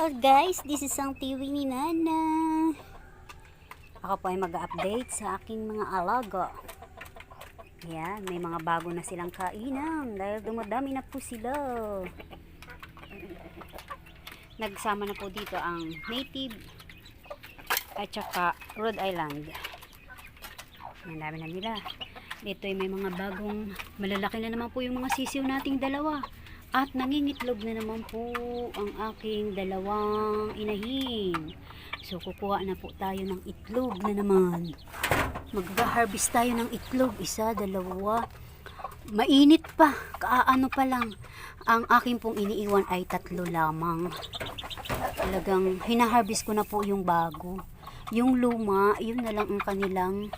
Hello guys, this is ang TV ni Nana. Ako po ay mag-update sa aking mga alaga. Yan, may mga bago na silang kainan dahil dumadami na po sila. Nagsama na po dito ang native at saka Rhode Island. Ang dami na nila. Dito ay may mga bagong malalaki na naman po yung mga sisiw nating dalawa. At nangingitlog na naman po ang aking dalawang inahin. So kukuha na po tayo ng itlog na naman. Mag-harvest tayo ng itlog. Isa, dalawa. Mainit pa. Kaano pa lang. Ang aking pong iniiwan ay tatlo lamang. Talagang hinaharvest ko na po yung bago. Yung luma, yun na lang ang kanilang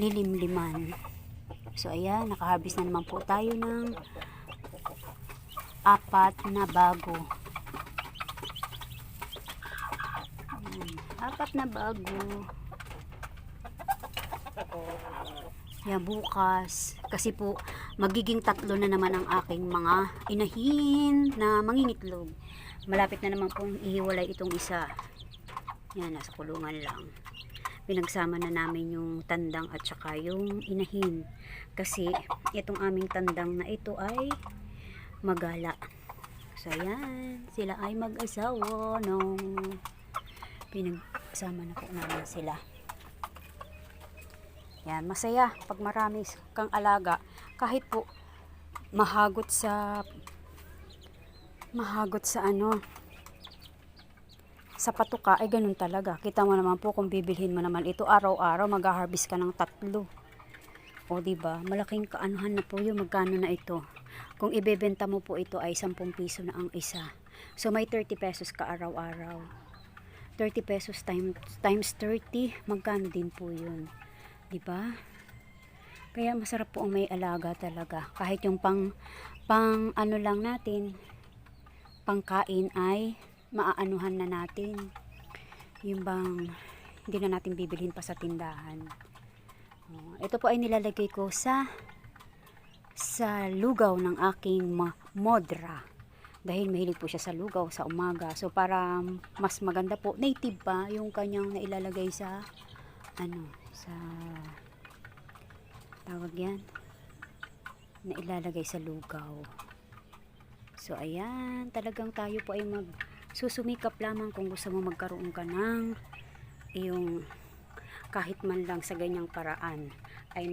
lilimliman. So ayan, nakaharvest na naman po tayo ng apat na bago. Ayan, apat na bago. Yan, bukas. Kasi po, magiging tatlo na naman ang aking mga inahin na mangingitlog. Malapit na naman pong ihiwalay itong isa. Yan, nasa kulungan lang. Pinagsama na namin yung tandang at saka yung inahin. Kasi, itong aming tandang na ito ay magala. So, ayan. Sila ay mag-asawa nung pinagsama na po namin sila. Yan, masaya pag marami kang alaga. Kahit po mahagot sa mahagot sa ano sa patuka ay ganun talaga. Kita mo naman po kung bibilhin mo naman ito araw-araw mag-harvest ka ng tatlo. O di ba? Malaking kaanuhan na po 'yung magkano na ito. Kung ibebenta mo po ito ay 10 piso na ang isa. So may 30 pesos ka araw-araw. 30 pesos times times 30, magkano din po 'yun? 'Di ba? Kaya masarap po ang may alaga talaga. Kahit yung pang pang ano lang natin, pangkain ay maaanuhan na natin. Yung bang hindi na natin bibilhin pa sa tindahan. Oh, ito po ay nilalagay ko sa sa lugaw ng aking modra. Dahil mahilig po siya sa lugaw sa umaga. So para mas maganda po, native pa yung kanyang nailalagay sa ano, sa tawag yan na ilalagay sa lugaw. So ayan, talagang tayo po ay mag susumikap lamang kung gusto mo magkaroon ka ng yung kahit man lang sa ganyang paraan ay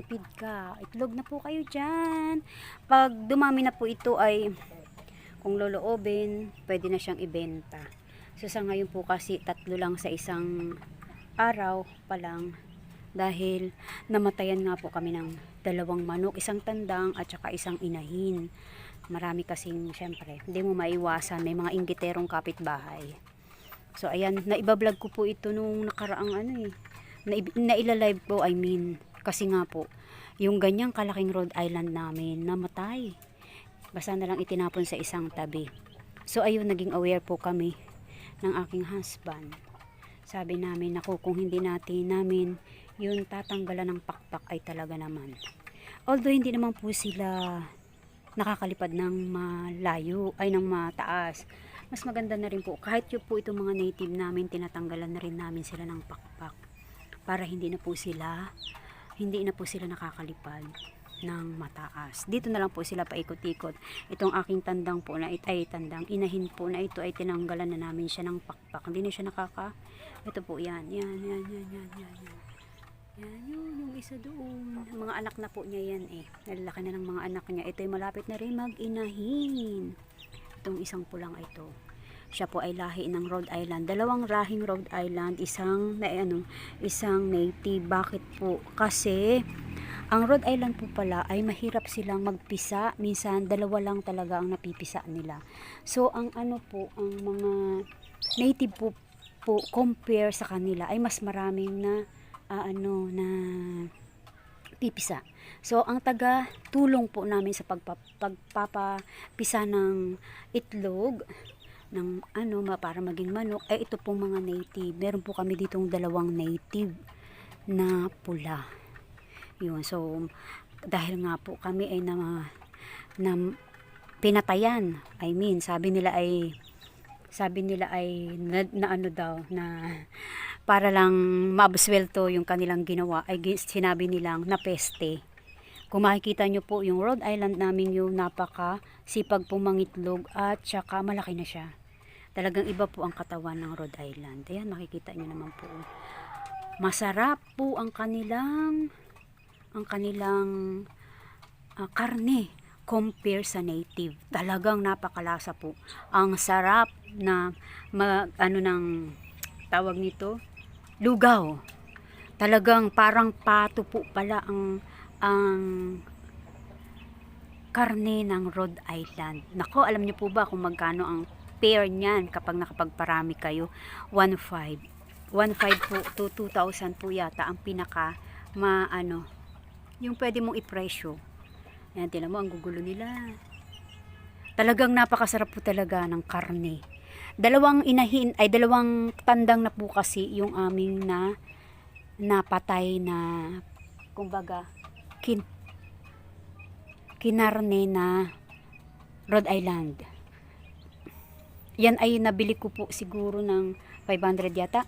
makakatipid ka. Itlog na po kayo dyan. Pag dumami na po ito ay kung loloobin, pwede na siyang ibenta. So sa ngayon po kasi tatlo lang sa isang araw pa lang dahil namatayan nga po kami ng dalawang manok, isang tandang at saka isang inahin. Marami kasing syempre, hindi mo maiwasan, may mga inggiterong kapitbahay. So ayan, naibablog ko po ito nung nakaraang ano eh. Na, nailalive po, I mean. Kasi nga po, yung ganyang kalaking Rhode Island namin, namatay. Basta na lang itinapon sa isang tabi. So ayun, naging aware po kami ng aking husband. Sabi namin, naku, kung hindi natin namin yun tatanggalan ng pakpak ay talaga naman. Although hindi naman po sila nakakalipad ng malayo, ay ng mataas. Mas maganda na rin po, kahit yung po itong mga native namin, tinatanggalan na rin namin sila ng pakpak. Para hindi na po sila, hindi na po sila nakakalipad ng mataas. Dito na lang po sila paikot-ikot. Itong aking tandang po na ito ay tandang inahin po na ito ay tinanggalan na namin siya ng pakpak. Hindi na siya nakaka ito po yan. Yan, yan, yan, yan, yan. yan. Yan, yun, yung isa doon. Mga anak na po niya yan eh. Nalalaki na ng mga anak niya. Ito ay malapit na rin mag-inahin. Itong isang pulang ito. Siya po ay lahi ng Rhode Island. Dalawang rahing Rhode Island, isang na ano, isang native. Bakit po? Kasi ang Rhode Island po pala ay mahirap silang magpisa. Minsan dalawa lang talaga ang napipisa nila. So ang ano po, ang mga native po, po compare sa kanila ay mas maraming na ah, ano na pipisa. So ang taga tulong po namin sa pagpa, pagpapapisa ng itlog ng ano para maging manok ay ito pong mga native. Meron po kami ditong dalawang native na pula. Yun. So dahil nga po kami ay na, na pinatayan. I mean, sabi nila ay sabi nila ay na, na ano daw na para lang maabswelto yung kanilang ginawa ay sinabi nilang na peste. Kung makikita nyo po yung Rhode Island namin yung napaka sipag pumangitlog at saka malaki na siya. Talagang iba po ang katawan ng Rhode Island. Ayan, makikita nyo naman po. Masarap po ang kanilang ang kanilang ah, karne compare sa native. Talagang napakalasa po. Ang sarap na mag, ano ng tawag nito, lugaw. Talagang parang pato po pala ang ang karne ng Rhode Island. Nako, alam niyo po ba kung magkano ang pair niyan kapag nakapagparami kayo? 1.5. 1.5 po to 2,000 po yata ang pinaka maano yung pwede mong ipresyo. Yan, tinan mo, ang gugulo nila. Talagang napakasarap po talaga ng karne. Dalawang inahin, ay dalawang tandang na po kasi yung aming na napatay na kumbaga kin kinarne na Rhode Island. Yan ay nabili ko po siguro ng 500 yata.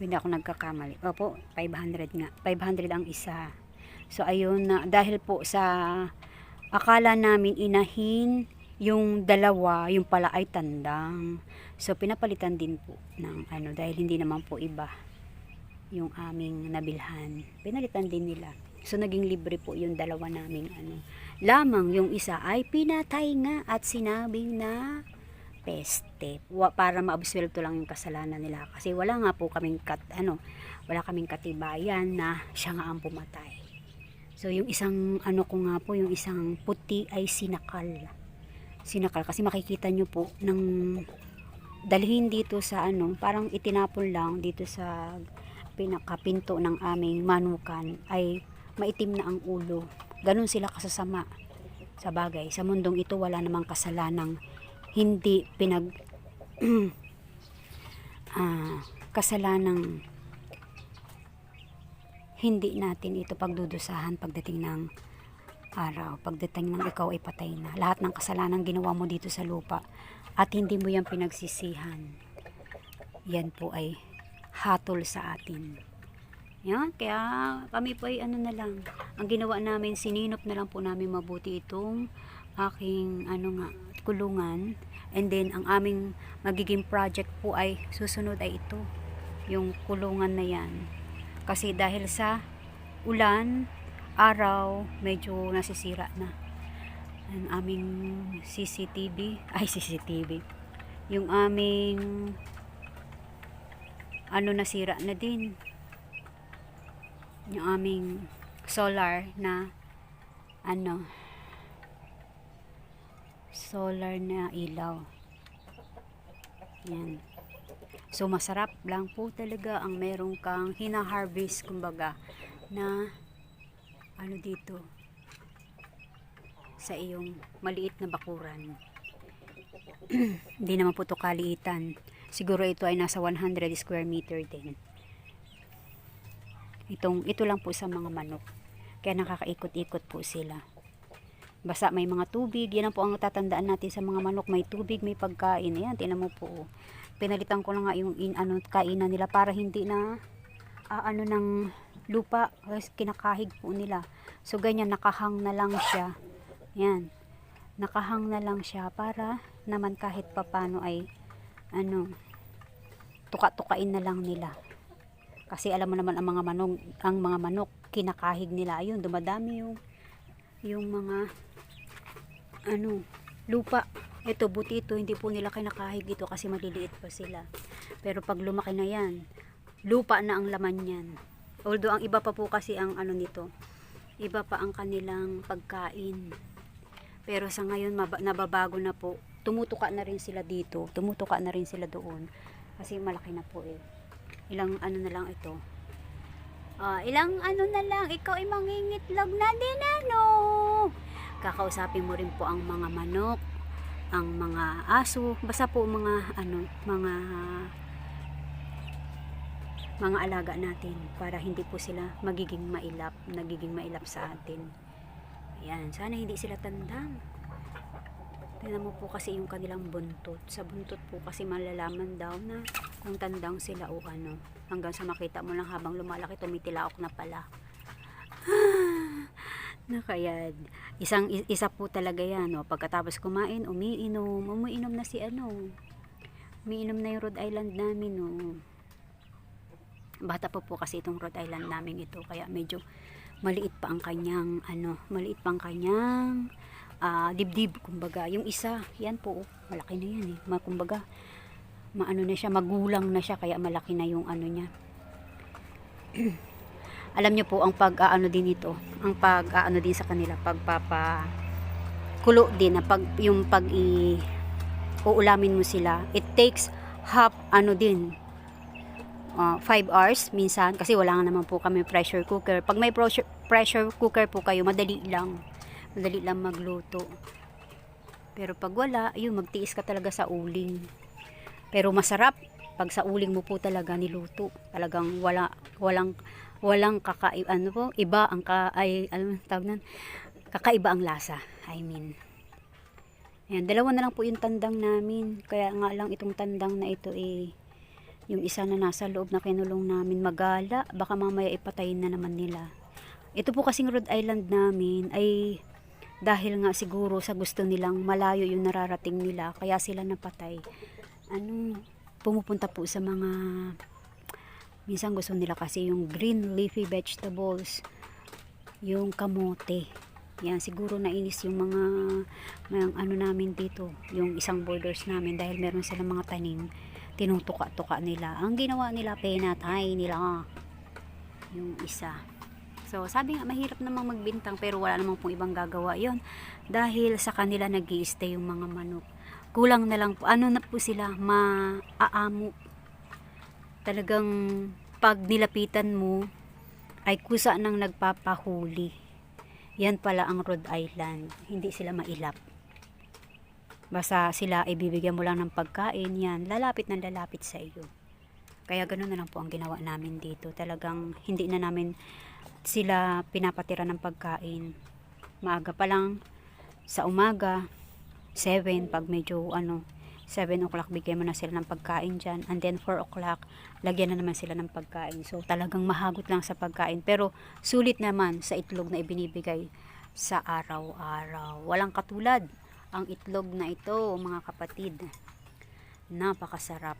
Kung hindi ako nagkakamali. Opo, 500 nga. 500 ang isa. So ayun na dahil po sa akala namin inahin yung dalawa, yung pala ay tandang. So pinapalitan din po ng ano dahil hindi naman po iba yung aming nabilhan. Pinalitan din nila. So naging libre po yung dalawa naming ano. Lamang yung isa ay pinatay nga at sinabing na peste. Para maabsuelto lang yung kasalanan nila kasi wala nga po kaming kat, ano, wala kaming katibayan na siya nga ang pumatay. So yung isang ano ko nga po, yung isang puti ay sinakal. Sinakal kasi makikita nyo po ng dalhin dito sa ano, parang itinapon lang dito sa pinakapinto ng aming manukan ay maitim na ang ulo. Ganun sila kasasama sa bagay. Sa mundong ito wala namang kasalanang hindi pinag ah, kasalanang hindi natin ito pagdudusahan pagdating ng araw, pagdating ng ikaw ay patay na. Lahat ng kasalanan ginawa mo dito sa lupa at hindi mo yan pinagsisihan. Yan po ay hatol sa atin. Yan, kaya kami po ay ano na lang. Ang ginawa namin, sininop na lang po namin mabuti itong aking ano nga, kulungan. And then, ang aming magiging project po ay susunod ay ito. Yung kulungan na yan. Kasi dahil sa ulan, araw, medyo nasisira na. Ang aming CCTV, ay CCTV, yung aming ano nasira na din. Yung aming solar na ano solar na ilaw. Yan. So masarap lang po talaga ang meron kang hina-harvest kumbaga na ano dito sa iyong maliit na bakuran. Hindi naman po to kaliitan. Siguro ito ay nasa 100 square meter din. Itong, ito lang po sa mga manok. Kaya nakakaikot-ikot po sila. Basta may mga tubig. Yan po ang tatandaan natin sa mga manok. May tubig, may pagkain. Ayan, tinan mo po. oh. Pinalitan ko na nga yung in, ano, kainan nila para hindi na ah, ano ng lupa. Kinakahig po nila. So, ganyan, nakahang na lang siya. Yan. Nakahang na lang siya para naman kahit papano ay ano, tuka-tukain na lang nila. Kasi alam mo naman ang mga manok, ang mga manok kinakahig nila. Ayun, dumadami yung yung mga ano, lupa. Ito, buti ito, hindi po nila kinakahig ito kasi maliliit pa sila. Pero pag lumaki na yan, lupa na ang laman yan. Although ang iba pa po kasi ang ano nito, iba pa ang kanilang pagkain. Pero sa ngayon, nababago na po. Tumutuka na rin sila dito. Tumutuka na rin sila doon. Kasi malaki na po eh. Ilang ano na lang ito. Ah, ilang ano na lang. Ikaw ay mangingitlog na din ano. Kakausapin mo rin po ang mga manok, ang mga aso, basta po mga ano, mga mga alaga natin para hindi po sila magiging mailap, nagiging mailap sa atin. Ayan, sana hindi sila tandang. Tingnan mo po kasi yung kanilang buntot. Sa buntot po kasi malalaman daw na kung tandang sila o ano. Hanggang sa makita mo lang habang lumalaki, tumitilaok na pala. Nakayad. Isang i- isa po talaga yan. No? Pagkatapos kumain, umiinom. Umiinom na si ano. Umiinom na yung Rhode Island namin. No? Bata po po kasi itong Rhode Island namin ito. Kaya medyo maliit pa ang kanyang ano, maliit pa ang kanyang ah, dibdib, kumbaga. Yung isa, yan po, oh, malaki na yan eh. Ma, kumbaga, maano na siya, magulang na siya, kaya malaki na yung ano niya. Alam niyo po, ang pag-ano din ito, ang pag-ano din sa kanila, pagpapa kulo din, na pag, yung pag i uulamin mo sila, it takes half, ano din, 5 hours minsan kasi wala nga naman po kami pressure cooker. Pag may pressure, pressure cooker po kayo, madali lang. Madali lang magluto. Pero pag wala, ayun, magtiis ka talaga sa uling. Pero masarap pag sa uling mo po talaga niluto. Talagang wala walang walang kaka ano po, iba ang ka ay ano tawag nan, kakaiba ang lasa. I mean. Ayan, dalawa na lang po yung tandang namin. Kaya nga lang itong tandang na ito eh yung isa na nasa loob na kinulong namin magala, baka mamaya ipatayin na naman nila. Ito po kasing Rhode Island namin ay dahil nga siguro sa gusto nilang malayo yung nararating nila, kaya sila napatay. Ano, pumupunta po sa mga minsan gusto nila kasi yung green leafy vegetables, yung kamote. Yan, siguro nainis yung mga, mga ano namin dito, yung isang borders namin dahil meron silang mga tanim tinutuka-tuka nila. Ang ginawa nila, penatay nila yung isa. So, sabi nga, mahirap namang magbintang pero wala namang pong ibang gagawa yon Dahil sa kanila nag yung mga manok. Kulang na lang po. Ano na po sila? Maaamo. Talagang pag nilapitan mo, ay kusa nang nagpapahuli. Yan pala ang Rhode Island. Hindi sila mailap. Basta sila ibibigyan mo lang ng pagkain, yan, lalapit ng lalapit sa iyo. Kaya ganoon na lang po ang ginawa namin dito. Talagang hindi na namin sila pinapatira ng pagkain. Maaga pa lang sa umaga, 7 pag medyo ano, 7 o'clock bigyan mo na sila ng pagkain dyan. And then 4 o'clock, lagyan na naman sila ng pagkain. So talagang mahagot lang sa pagkain. Pero sulit naman sa itlog na ibinibigay sa araw-araw. Walang katulad ang itlog na ito, mga kapatid. Napakasarap.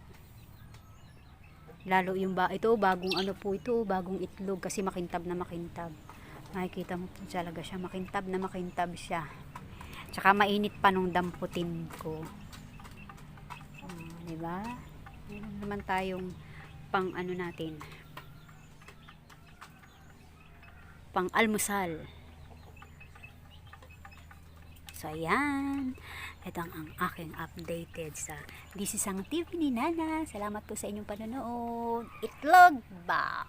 Lalo yung ba ito bagong ano po ito, bagong itlog kasi makintab na makintab. Makikita mo po talaga siya, makintab na makintab siya. Tsaka mainit pa nung damputin ko. 'Di ba? Meron naman tayong pang ano natin. Pang almusal. So, ayan. Ito ang, ang aking updated sa This is ang TV ni Nana. Salamat po sa inyong panonood. Itlog ba?